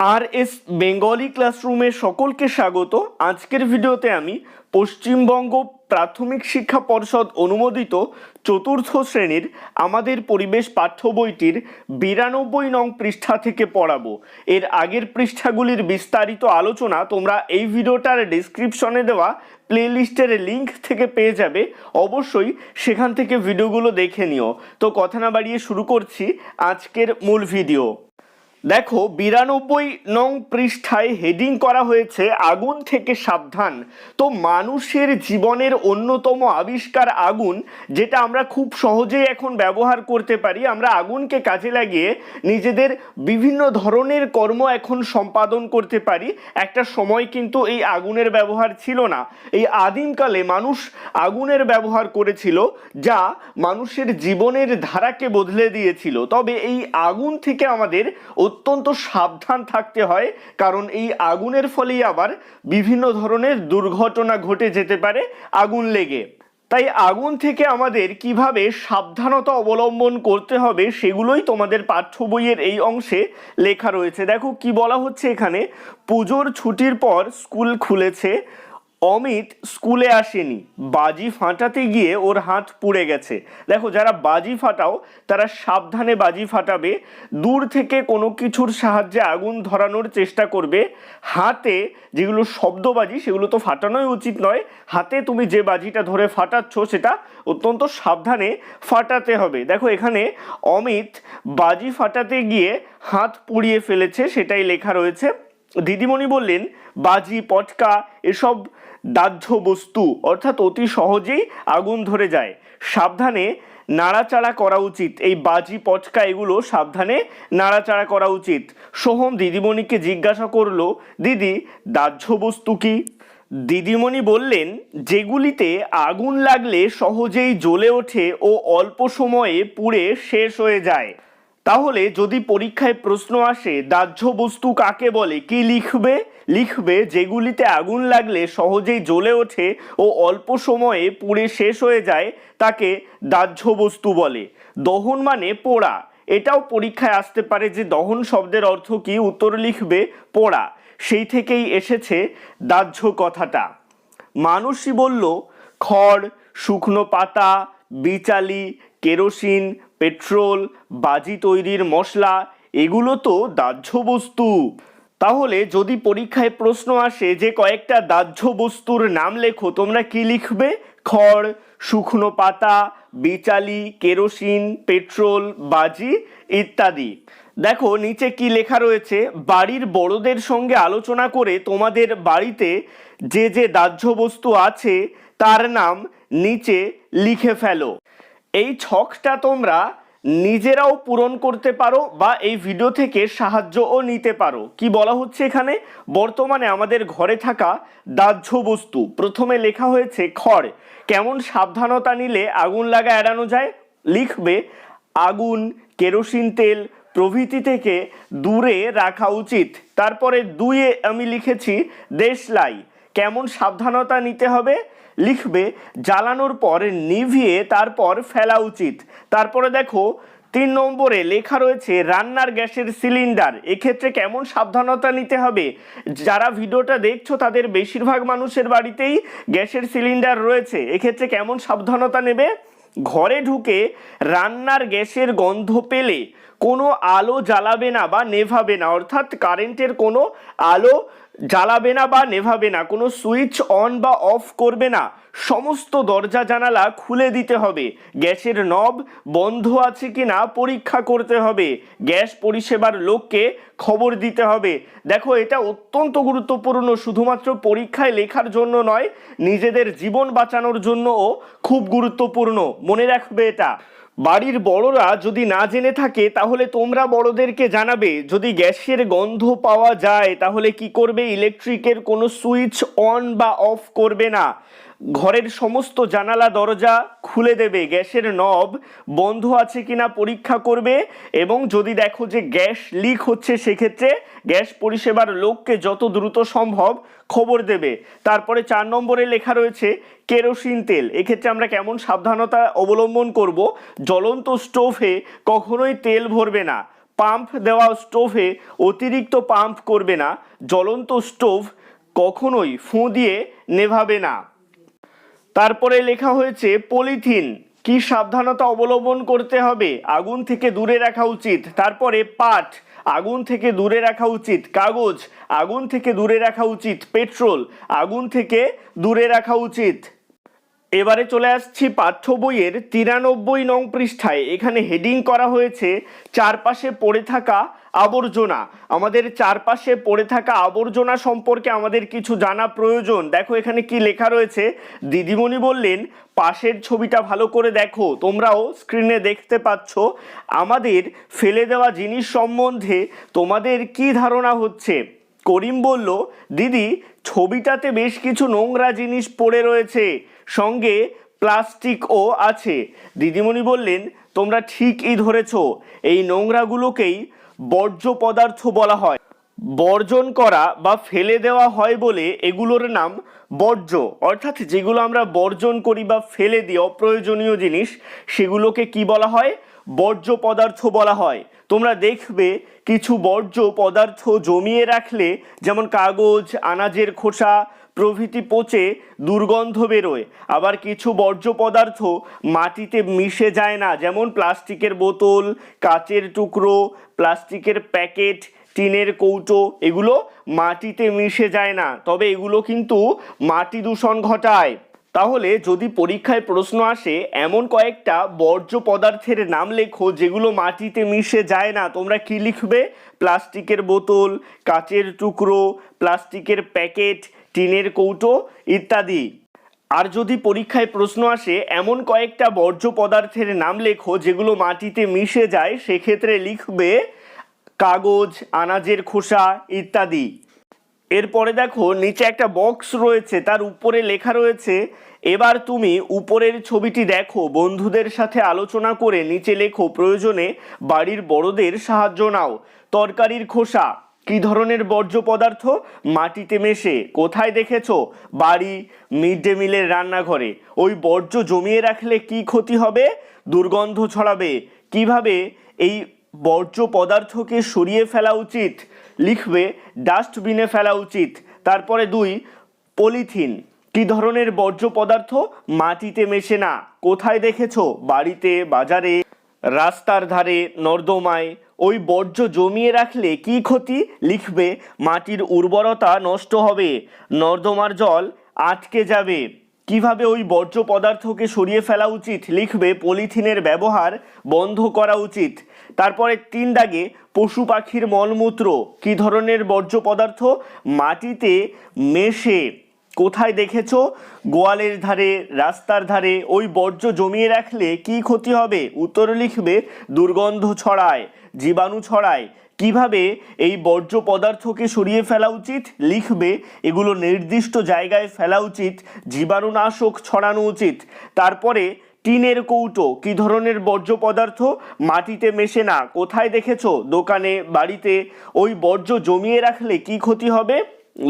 আর S Bengali ক্লাসরুমে সকলকে স্বাগত। আজকের ভিডিওতে আমি পশ্চিমবঙ্গ প্রাথমিক শিক্ষা পর্ষদ অনুমোদিত চতুর্থ শ্রেণির আমাদের পরিবেশ পাঠ্য বইটির বিরানব্বই নং পৃষ্ঠা থেকে পড়াবো। এর আগের পৃষ্ঠাগুলির বিস্তারিত আলোচনা তোমরা এই ভিডিওটার ডিসক্রিপশনে দেওয়া প্লেলিস্টের লিংক থেকে পেয়ে যাবে। অবশ্যই সেখান থেকে ভিডিওগুলো দেখে নিও। তো কথা না বাড়িয়ে শুরু করছি আজকের মূল ভিডিও। দেখো, বিরানব্বই নং পৃষ্ঠায় হেডিং করা হয়েছে, আগুন থেকে সাবধান। তো মানুষের জীবনের অন্যতম আবিষ্কার আগুন, যেটা আমরা খুব সহজেই এখন ব্যবহার করতে পারি, আমরা আগুনকে কাজে লাগিয়ে নিজেদের বিভিন্ন ধরনের কর্ম এখন সম্পাদন করতে পারি। একটা সময় কিন্তু এই আগুনের ব্যবহার ছিল না। এই আদিমকালে মানুষ আগুনের ব্যবহার করেছিল, যা মানুষের জীবনের ধারাকে বদলে দিয়েছিল। তবে এই আগুন থেকে আমাদের অত্যন্ত সাবধান থাকতে হয়, কারণ এই আগুনের ফলেই আবার বিভিন্ন ধরনের দুর্ঘটনা ঘটে যেতে পারে আগুন লেগে। তাই আগুন থেকে আমাদের কীভাবে সাবধানতা অবলম্বন করতে হবে সেগুলোই তোমাদের পাঠ্য বইয়ের এই অংশে লেখা রয়েছে। দেখো কি বলা হচ্ছে এখানে? পুজোর ছুটির পর স্কুল খুলেছে অমিত স্কুলে আসেনি। বাজি ফাটাতে গিয়ে ওর হাত পুড়ে গেছে। দেখো, যারা বাজি ফাটাও, তারা সাবধানে বাজি ফাটাবে। দূর থেকে কোনো কিছুর সাহায্যে আগুন ধরানোর চেষ্টা করবে। হাতে যেগুলো শব্দবাজি, সেগুলো তো ফাটানোই উচিত নয়। হাতে তুমি যে বাজিটা ধরে ফাটাচ্ছ, সেটা অত্যন্ত সাবধানে ফাটাতে হবে। দেখো, এখানে অমিত বাজি ফাটাতে গিয়ে হাত পুড়িয়ে ফেলেছে, সেটাই লেখা রয়েছে। দিদিমণি বললেন বাজি, পটকা এসব দাহ্য বস্তু অর্থাৎ অতি সহজেই আগুন ধরে যায়। সাবধানে নাড়াচাড়া করা উচিত। এই বাজি, পটকা এগুলো সাবধানে নাড়াচাড়া করা উচিত। সোহম দিদিমণিকে জিজ্ঞাসা করল, দিদি, দাহ্য বস্তু কি? দিদিমণি বললেন, যেগুলিতে আগুন লাগলে সহজেই জ্বলে ওঠে ও অল্প সময়ে পুড়ে শেষ হয়ে যায়। তাহলে যদি পরীক্ষায় প্রশ্ন আসে, দাহ্য বস্তু কাকে বলে, কি লিখবে? লিখবে, যেগুলিতে আগুন লাগলে সহজেই জ্বলে ওঠে ও অল্প সময়ে পুড়ে শেষ হয়ে যায়, তাকে দাহ্য বস্তু বলে। দহন মানে পোড়া। এটাও পরীক্ষায় আসতে পারে যে দহন শব্দের অর্থ কি, উত্তর লিখবে, পোড়া। সেই থেকেই এসেছে দাহ্য কথাটা। মানুষই বলল, খড়, শুকনো পাতা, বিচালি, কেরোসিন পেট্রোল, বাজি তৈরির মশলা, এগুলো তো দাহ্য বস্তু। তাহলে যদি পরীক্ষায় প্রশ্ন আসে যে কয়েকটা দাহ্য বস্তুর নাম লেখো, তোমরা কি লিখবে? খড়, শুকনো পাতা, বিচালি, কেরোসিন, পেট্রোল, বাজি ইত্যাদি। দেখো, নিচে কি লেখা রয়েছে? বাড়ির বড়দের সঙ্গে আলোচনা করে তোমাদের বাড়িতে যে যে দাহ্য বস্তু আছে, তার নাম নিচে লিখে ফেলো। এই ছকটা তোমরা নিজেরাও পূরণ করতে পারো বা এই ভিডিও থেকে সাহায্যও নিতে পারো। কি বলা হচ্ছে এখানে? বর্তমানে আমাদের ঘরে থাকা দাহ্য বস্তু, প্রথমে লেখা হয়েছে খড়। কেমন সাবধানতা নিলে আগুন লাগা এড়ানো যায়? লিখবে, আগুন, কেরোসিন তেল প্রভৃতি থেকে দূরে রাখা উচিত। তারপরে দুইয়ে আমি লিখেছি দেশলাই কেমন সাবধানতা নিতে হবে? লিখবে জ্বালানোর পর নিভিয়ে তারপর ফেলা উচিত। তারপরে দেখো, তিন নম্বরে লেখা রয়েছে, রান্নার গ্যাসের সিলিন্ডার। এক্ষেত্রে কেমন সাবধানতা নিতে হবে? যারা ভিডিওটা দেখছ, তাদের বেশিরভাগ মানুষের বাড়িতেই গ্যাসের সিলিন্ডার রয়েছে। এক্ষেত্রে কেমন সাবধানতা নেবে? ঘরে ঢুকে রান্নার গ্যাসের গন্ধ পেলে কোনো আলো জ্বালাবে না বা নেভাবে না। অর্থাৎ কারেন্টের কোনো আলো জ্বালাবে না বা নেভাবে না, কোনো সুইচ অন বা অফ করবে না, সমস্ত দরজা জানালা খুলে দিতে হবে। গ্যাসের নব বন্ধ আছে কি না পরীক্ষা করতে হবে। গ্যাস পরিষেবার লোককে খবর দিতে হবে। দেখো, এটা অত্যন্ত গুরুত্বপূর্ণ, শুধুমাত্র পরীক্ষায় লেখার জন্য নয়, নিজেদের জীবন বাঁচানোর জন্যও খুব গুরুত্বপূর্ণ। মনে রাখবে এটা। বাড়ির বড়রা যদি না জেনে থাকে, তাহলে তোমরা বড়দেরকে জানাবে। যদি গ্যাসের গন্ধ পাওয়া যায়, তাহলে কি করবে? ইলেকট্রিকের কোনো সুইচ অন বা অফ করবে না। ঘরের সমস্ত জানালা, দরজা খুলে দেবে। গ্যাসের নব বন্ধ আছে কিনা পরীক্ষা করবে এবং যদি দেখো যে গ্যাস লিক হচ্ছে, সেক্ষেত্রে গ্যাস পরিষেবার লোককে যত দ্রুত সম্ভব খবর দেবে। তারপরে চার নম্বরে লেখা রয়েছে কেরোসিন তেল। এক্ষেত্রে আমরা কেমন সাবধানতা অবলম্বন করব? জ্বলন্ত স্টোভে কখনোই তেল ভরবে না। পাম্প দেওয়া স্টোভে অতিরিক্ত পাম্প করবে না। জ্বলন্ত স্টোভ কখনোই ফুঁ দিয়ে নেভাবে না। তারপরে লেখা হয়েছে, পলিথিন, কি সাবধানতা অবলম্বন করতে হবে? আগুন থেকে দূরে রাখা উচিত। তারপরে, পাট, আগুন থেকে দূরে রাখা উচিত। কাগজ, আগুন থেকে দূরে রাখা উচিত। পেট্রোল, আগুন থেকে দূরে রাখা উচিত। এবারে চলে আসছি পাঠ্য বইয়ের তিরানব্বই নং পৃষ্ঠায়। এখানে হেডিং করা হয়েছে, চারপাশে পড়ে থাকা আবর্জনা। আমাদের চারপাশে পড়ে থাকা আবর্জনা সম্পর্কে আমাদের কিছু জানা প্রয়োজন। দেখো এখানে কি লেখা রয়েছে। দিদিমণি বললেন, পাশের ছবিটা ভালো করে দেখো। তোমরাও স্ক্রিনে দেখতে পাচ্ছ। আমাদের ফেলে দেওয়া জিনিস সম্বন্ধে তোমাদের কি ধারণা হচ্ছে? করিম বলল, দিদি, ছবিটাতে বেশ কিছু নোংরা জিনিস পড়ে রয়েছে, সঙ্গে প্লাস্টিকও আছে। দিদিমণি বললেন, তোমরা ঠিকই ধরেছ, এই নোংরাগুলোকেই বর্জ্য পদার্থ বলা হয়। বর্জন করা বা ফেলে দেওয়া হয় বলে এগুলোর নাম বর্জ্য। অর্থাৎ যেগুলো আমরা বর্জন করি বা ফেলে দিই, অপ্রয়োজনীয় জিনিস, সেগুলোকে কি বলা হয়? বর্জ্য পদার্থ বলা হয়। তোমরা দেখবে কিছু বর্জ্য পদার্থ জমিয়ে রাখলে, যেমন কাগজ, আনাজের খোসা, প্রভৃতি পচে দুর্গন্ধ বেরোয়। আবার কিছু বর্জ্য পদার্থ মাটিতে মিশে যায় না, যেমন প্লাস্টিকের বোতল, কাচের টুকরো, প্লাস্টিকের প্যাকেট, টিনের কৌটো, এগুলো মাটিতে মিশে যায় না। তবে এগুলো কিন্তু মাটি দূষণ ঘটায়। তাহলে যদি পরীক্ষায় প্রশ্ন আসে, এমন কয়েকটা বর্জ্য পদার্থের নাম লেখো যেগুলো মাটিতে মিশে যায় না। তোমরা কি লিখবে? প্লাস্টিকের বোতল, কাচের টুকরো, প্লাস্টিকের প্যাকেট, টিনের কৌটো ইত্যাদি। আর যদি পরীক্ষায় প্রশ্ন আসে, এমন কয়েকটা বর্জ্য পদার্থের নাম লেখো যেগুলো মাটিতে মিশে যায়, সেক্ষেত্রে লিখবে কাগজ, আনাজের খোসা ইত্যাদি। এরপরে দেখো, নিচে একটা বক্স রয়েছে, তার উপরে লেখা রয়েছে, এবার তুমি উপরের ছবিটি দেখো, বন্ধুদের সাথে আলোচনা করে নিচে লেখো, প্রয়োজনে বাড়ির বড়দের সাহায্য নাও, তরকারির খোসা, কি ধরনের বর্জ্য পদার্থ, মাটিতে মেশে, কোথায় দেখেছ, বাড়ি, মিড ডে মিলের রান্নাঘরে, ওই বর্জ্য জমিয়ে রাখলে কি ক্ষতি হবে, দুর্গন্ধ ছড়াবে, কীভাবে এই বর্জ্য পদার্থকে সরিয়ে ফেলা উচিত লিখবে, ডাস্টবিনে ফেলা উচিত। তারপরে দুই, পলিথিন। কি ধরনের বর্জ্য পদার্থ মাটিতে মেশে না? কোথায় দেখেছ? বাড়িতে, বাজারে, রাস্তার ধারে, নর্দমায়। ওই বর্জ্য জমিয়ে রাখলে কি ক্ষতি? লিখবে, মাটির উর্বরতা নষ্ট হবে। নর্দমার জল আটকে যাবে। কীভাবে ওই বর্জ্য পদার্থকে সরিয়ে ফেলা উচিত? লিখবে, পলিথিনের ব্যবহার বন্ধ করা উচিত। তারপরে তিন দাগে পশু পাখির মলমূত্র, কি ধরনের বর্জ্য পদার্থ? মাটিতে মেশে কোথায় দেখেছ? গোয়ালের ধারে, রাস্তার ধারে, ওই বর্জ্য জমিয়ে রাখলে কি ক্ষতি হবে? উত্তর লিখবে, দুর্গন্ধ ছড়ায়, জীবাণু ছড়ায়। কীভাবে এই বর্জ্য পদার্থকে সরিয়ে ফেলা উচিত? লিখবে, এগুলো নির্দিষ্ট জায়গায় ফেলা উচিত, জীবাণুনাশক ছড়ানো উচিত। তারপরে টিনের কৌটো, কি ধরনের বর্জ্য পদার্থ? মাটিতে মেশে না, কোথায় দেখেছ? দোকানে, বাড়িতে? ওই বর্জ্য জমিয়ে রাখলে কি ক্ষতি হবে?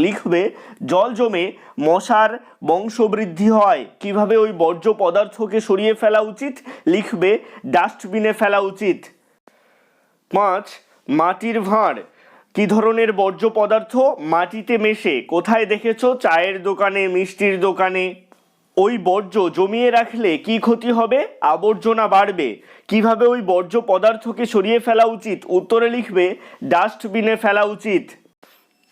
লিখবে, জল জমে মশার বংশবৃদ্ধি হয়। কীভাবে ওই বর্জ্য পদার্থকে সরিয়ে ফেলা উচিত? লিখবে, ডাস্টবিনে ফেলা উচিত। পাঁচ, মাটির ভাঁড়, কি ধরনের বর্জ্য পদার্থ? মাটিতে মেশে, কোথায় দেখেছ? চায়ের দোকানে, মিষ্টির দোকানে। ওই বর্জ্য জমিয়ে রাখলে কি ক্ষতি হবে? আবর্জনা বাড়বে। কীভাবে ওই বর্জ্য পদার্থকে সরিয়ে ফেলা উচিত? উত্তরে লিখবে, ডাস্টবিনে ফেলা উচিত।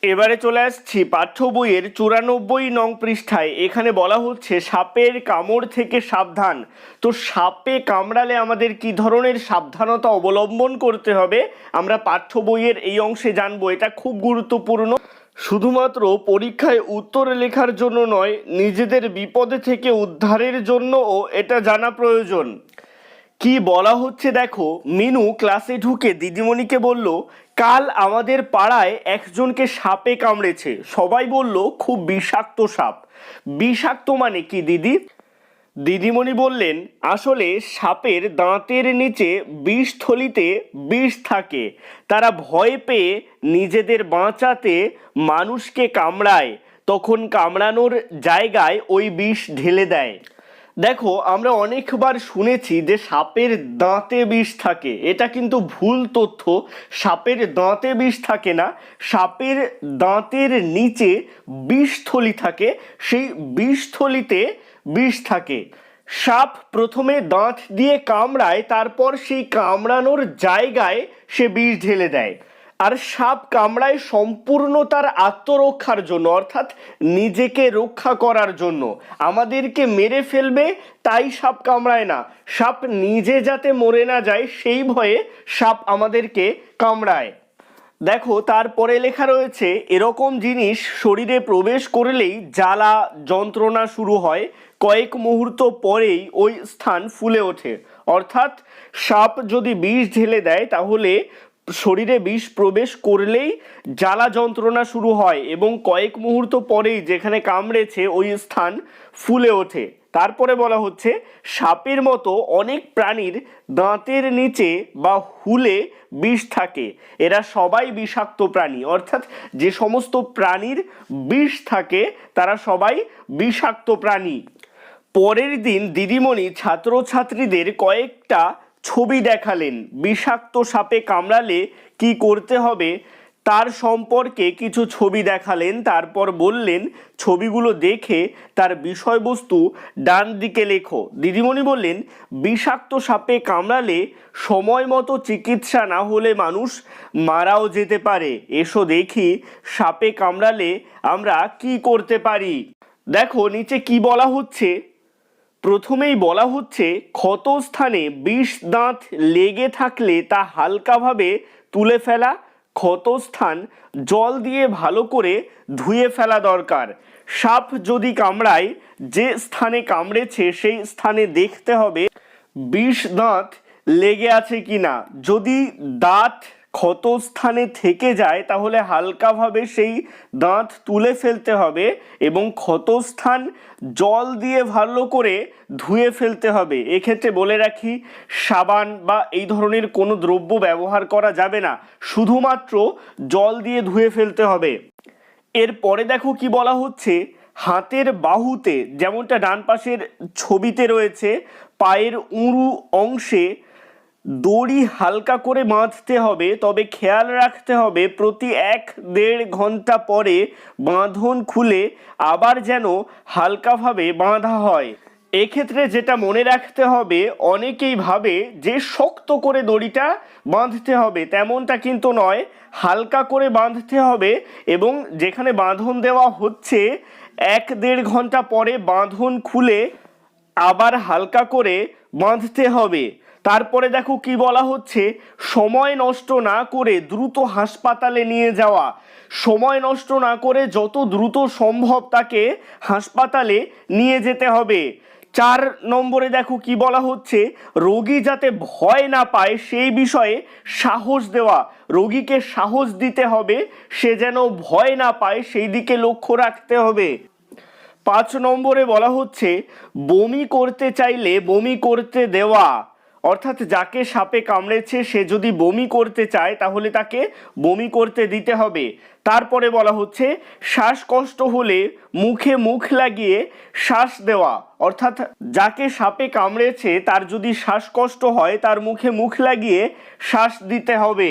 এবারে চলে আসছি পাঠ্য বইয়ের চুরানব্বই নং পৃষ্ঠায়। এখানে বলা হচ্ছে, সাপের কামড় থেকে সাবধান। তো সাপে কামড়ালে আমাদের কি ধরনের সাবধানতা অবলম্বন করতে হবে? আমরা পাঠ্য বইয়ের এই অংশে জানব। এটা খুব গুরুত্বপূর্ণ। শুধুমাত্র পরীক্ষায় উত্তর লেখার জন্য নয়, নিজেদের বিপদে থেকে উদ্ধারের জন্যও এটা জানা প্রয়োজন। কি বলা হচ্ছে দেখো, মিনু ক্লাসে ঢুকে দিদিমণিকে বলল, কাল আমাদের পাড়ায় একজনকে সাপে কামড়েছে। সবাই বলল, খুব বিষাক্ত সাপ। বিষাক্ত মানে কি দিদি? দিদিমণি বললেন, আসলে সাপের দাঁতের নিচে বিষথলিতে বিষ থাকে। তারা ভয় পেয়ে নিজেদের বাঁচাতে মানুষকে কামড়ায়। তখন কামড়ানোর জায়গায় ওই বিষ ঢেলে দেয়। দেখো, আমরা অনেকবার শুনেছি যে সাপের দাঁতে বিষ থাকে। এটা কিন্তু ভুল তথ্য। সাপের দাঁতে বিষ থাকে না। সাপের দাঁতের নিচে বিষথলি থাকে। সেই বিষথলিতে বিষ থাকে। সাপ প্রথমে দাঁত দিয়ে কামড়ায়, তারপর সেই কামড়ানোর জায়গায় সে বিষ ঢেলে দেয়। আর সাপ কামড়ায় সম্পূর্ণ তার আত্মরক্ষার জন্য, অর্থাৎ নিজেকে রক্ষা করার জন্য। আমাদেরকে মেরে ফেলবে, তাই সাপ কামড়ায় না। সাপ নিজে যাতে মরে না যায়, সেই ভয়ে সাপ আমাদেরকে কামড়ায়। দেখো, তারপরে লেখা রয়েছে, এরকম জিনিস শরীরে প্রবেশ করলেই জ্বালা যন্ত্রণা শুরু হয়। কয়েক মুহূর্ত পরেই ওই স্থান ফুলে ওঠে। অর্থাৎ সাপ যদি বিষ ঢেলে দেয়, তাহলে শরীরে বিষ প্রবেশ করলেই জ্বালা যন্ত্রণা শুরু হয় এবং কয়েক মুহূর্ত পরেই যেখানে কামড়েছে, ওই স্থান ফুলে ওঠে। তারপরে বলা হচ্ছে, সাপের মতো অনেক প্রাণীর দাঁতের নিচে বা হুলে বিষ থাকে। এরা সবাই বিষাক্ত প্রাণী। অর্থাৎ যে সমস্ত প্রাণীর বিষ থাকে, তারা সবাই বিষাক্ত প্রাণী। পরের দিন দিদিমণি ছাত্রছাত্রীদের কয়েকটা ছবি দেখালেন। বিষাক্ত সাপে কামড়ালে কি করতে হবে? তার সম্পর্কে কিছু ছবি দেখালেন, তারপর বললেন, ছবিগুলো দেখে তার বিষয়বস্তু ডান দিকে লেখো। দিদিমণি বললেন, বিষাক্ত সাপে কামড়ালে সময় মতো চিকিৎসা না হলে মানুষ মারাও যেতে পারে। এসো দেখি সাপে কামড়ালে আমরা কি করতে পারি? দেখো, নিচে কি বলা হচ্ছে? প্রথমেই বলা হচ্ছে ক্ষতস্থানে বিষ দাঁত লেগে থাকলে তা হালকাভাবে তুলে ফেলা ক্ষতস্থান জল দিয়ে ভালো করে ধুয়ে ফেলা দরকার। সাপ যদি কামড়ায়, যে স্থানে কামড়েছে সেই স্থানে দেখতে হবে, বিষ দাঁত লেগে আছে কি না যদি দাঁত ক্ষতস্থানে থেকে যায়, তাহলে হালকাভাবে সেই দাঁত তুলে ফেলতে হবে এবং ক্ষতস্থান জল দিয়ে ভালো করে ধুয়ে ফেলতে হবে। এক্ষেত্রে বলে রাখি, সাবান বা এই ধরনের কোনো দ্রব্য ব্যবহার করা যাবে না, শুধুমাত্র জল দিয়ে ধুয়ে ফেলতে হবে। এরপরে দেখো কি বলা হচ্ছে, হাতের বাহুতে, যেমনটা ডান পাশের ছবিতে রয়েছে, পায়ের উঁরু অংশে দড়ি হালকা করে বাঁধতে হবে, তবে খেয়াল রাখতে হবে প্রতি এক দেড় ঘণ্টা পরে বাঁধন খুলে আবার যেন হালকাভাবে বাঁধা হয়। এক্ষেত্রে যেটা মনে রাখতে হবে, অনেকেই ভাবে যে শক্ত করে দড়িটা বাঁধতে হবে, তেমনটা কিন্তু নয়। হালকা করে বাঁধতে হবে এবং যেখানে বাঁধন দেওয়া হচ্ছে, এক দেড় ঘণ্টা পরে বাঁধন খুলে আবার হালকা করে বাঁধতে হবে। তারপরে দেখো কি বলা হচ্ছে? সময় নষ্ট না করে দ্রুত হাসপাতালে নিয়ে যাওয়া। সময় নষ্ট না করে যত দ্রুত সম্ভব তাকে হাসপাতালে নিয়ে যেতে হবে। চার নম্বরে দেখো কি বলা হচ্ছে? রোগী যাতে ভয় না পায় সেই বিষয়ে সাহস দেওয়া। রোগীকে সাহস দিতে হবে, সে যেন ভয় না পায় সেই দিকে লক্ষ্য রাখতে হবে। পাঁচ নম্বরে বলা হচ্ছে, বমি করতে চাইলে বমি করতে দেওয়া। অর্থাৎ যাকে সাপে কামড়েছে, সে যদি বমি করতে চায়, তাহলে তাকে বমি করতে দিতে হবে। তারপরে বলা হচ্ছে, শ্বাসকষ্ট হলে মুখে মুখ লাগিয়ে শ্বাস দেওয়া। অর্থাৎ যাকে সাপে কামড়েছে, তার যদি শ্বাসকষ্ট হয়, তার মুখে মুখ লাগিয়ে শ্বাস দিতে হবে।